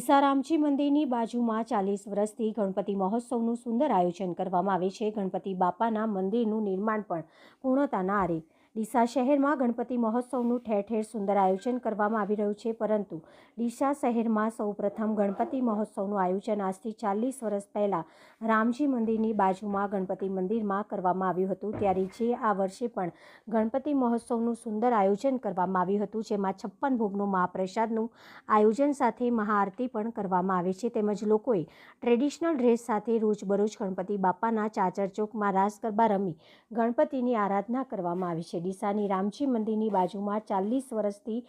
ડીસા રામજી મંદિરની બાજુમાં ચાલીસ વર્ષથી ગણપતિ મહોત્સવનું સુંદર આયોજન કરવામાં આવે છે. ગણપતિ બાપાના મંદિરનું નિર્માણ પણ પૂર્ણતાના આરે ડીસા શહેરમાં ગણપતિ મહોત્સવનું ઠેર ઠેર સુંદર આયોજન કરવામાં આવી રહ્યું છે, પરંતુ ડીસા શહેરમાં સૌપ્રથમ ગણપતિ મહોત્સવનું આયોજન આજથી ચાલીસ વર્ષ પહેલાં રામજી મંદિરની બાજુમાં ગણપતિ મંદિરમાં કરવામાં આવ્યું હતું. ત્યારે જે આ વર્ષે પણ ગણપતિ મહોત્સવનું સુંદર આયોજન કરવામાં આવ્યું હતું, જેમાં છપ્પન ભોગનું મહાપ્રસાદનું આયોજન સાથે મહાઆરતી પણ કરવામાં આવે છે. તેમજ લોકોએ ટ્રેડિશનલ ડ્રેસ સાથે રોજબરોજ ગણપતિ બાપાના ચાચર ચોકમાં રાસ ગરબા રમી ગણપતિની આરાધના કરવામાં આવી છે. ડીસાની રામજી મંદિરની બાજુમાં ચાલીસ વર્ષથી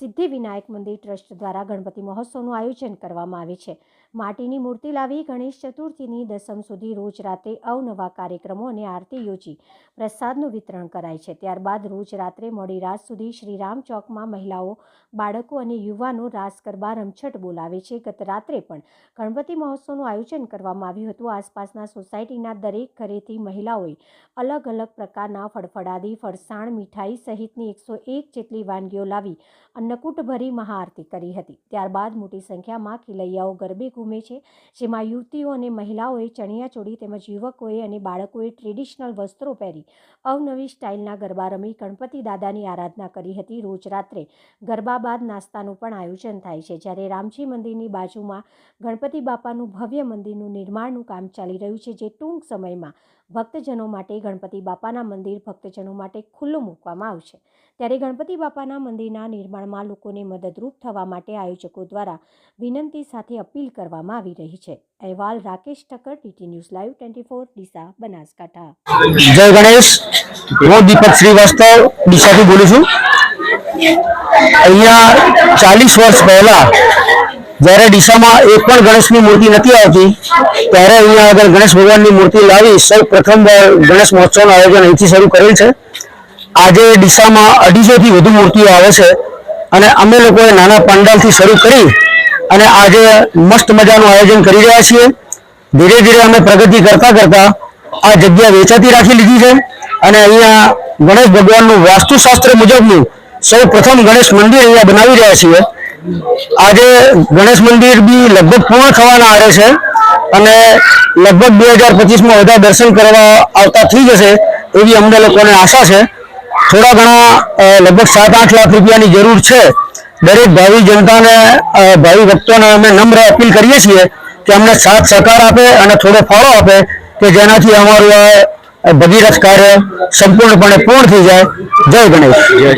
સિદ્ધિવિનાયક મંદિર ટ્રસ્ટ દ્વારા ગણપતિ મહોત્સવનું આયોજન કરવામાં આવે છે. માટીની મૂર્તિ લાવી ગણેશ ચતુર્થીની દસમ સુધી રોજ રાતે અવનવા કાર્યક્રમો અને આરતી યોજી, પ્રસાદનું વિતરણ કરાય છે. ત્યારબાદ રોજ રાત્રે મોડી રાત સુધી શ્રીરામ ચોકમાં મહિલાઓ, બાળકો અને યુવાનો રાસ ગરબા રમછટ બોલાવે છે. ગત રાત્રે પણ ગણપતિ મહોત્સવનું આયોજન કરવામાં આવ્યું હતું. આસપાસના સોસાયટીના દરેક ઘરેથી મહિલાઓએ અલગ અલગ પ્રકારના ફળફળાદી, ફરસાણ, મીઠાઈ સહિતની એકસો એક જેટલી વાનગીઓ લાવી અન્નકૂટ ભરી મહાઆરતી કરી હતી. ત્યારબાદ મોટી સંખ્યામાં ખિલૈયાઓ ગરબે ઘૂમે છે, જેમાં યુવતીઓ અને મહિલાઓએ ચણિયાચોળી તેમજ યુવકોએ અને બાળકોએ ટ્રેડિશનલ વસ્ત્રો પહેરી, અવનવી સ્ટાઇલના ગરબા રમી, ગણપતિ દાદાની આરાધના કરી હતી. રોજ રાત્રે ગરબા બાદ નાસ્તાનું પણ આયોજન થાય છે. જ્યારે રામજી મંદિરની બાજુમાં ગણપતિ બાપાનું ભવ્ય મંદિરનું નિર્માણનું કામ ચાલી રહ્યું છે, જે ટૂંક સમયમાં ભક્તજનો માટે, ગણપતિ બાપાના મંદિર ભક્તજનો માટે ખુલ્લું મૂકવામાં આવશે. ત્યારે ગણપતિ બાપાના મંદિરના નિર્માણમાં લોકોને મદદરૂપ થવા માટે આયોજકો દ્વારા વિનંતી સાથે અપીલ કરવામાં આવી રહી છે. અહેવાલ Rakesh Thakkar DT news live twenty four, Deesa, Banaskantha. Jai Ganesh. હું દીપક શ્રીવાસ્તવ, ડીસાથી બોલું છું. અહીંયા ચાલીસ વર્ષ પહેલા, જ્યારે ડીસામાં એક પણ ગણેશની મૂર્તિ નથી આવતી, ત્યારે અહીંયા આગળ ગણેશ ભગવાનની મૂર્તિ લાવી સૌ પ્રથમ ગણેશ મહોત્સવનું આયોજન અહીંથી શરૂ કરેલ છે. આજે ડીસામાં અઢીસોથી વધુ મૂર્તિઓ આવે છે. અને અમે લોકોએ નાના પંડાલથી શરૂ કરી અને આજે મસ્ત મજાનું આયોજન કરી રહ્યા છીએ. ધીરે ધીરે અમે પ્રગતિ કરતા કરતા આ જગ્યા વેચાતી રાખી લીધી છે. અને અહીંયા ગણેશ ભગવાનનું વાસ્તુશાસ્ત્ર મુજબનું સૌ પ્રથમ ગણેશ મંદિર અહીંયા બનાવી રહ્યા છીએ. આજે ગણેશ મંદિર બી લગભગ પૂર્ણ થવાના આરે છે. અને લગભગ બે હજાર પચીસમાં બધા દર્શન કરવા આવતા થઈ જશે એવી અમને લોકોને આશા છે. થોડા ઘણા લગભગ સાત આઠ લાખ રૂપિયાની જરૂર છે. દરેક ભાવિ જનતાને ભાવિ ભક્તોને અમે નમ્ર અપીલ કરીએ છીએ કે અમને સાથ સહકાર આપે અને થોડો ફાળો આપે કે જેનાથી અમારું આ ભગીરથ કાર્ય સંપૂર્ણપણે પૂર્ણ થઈ જાય. જય ગણેશ.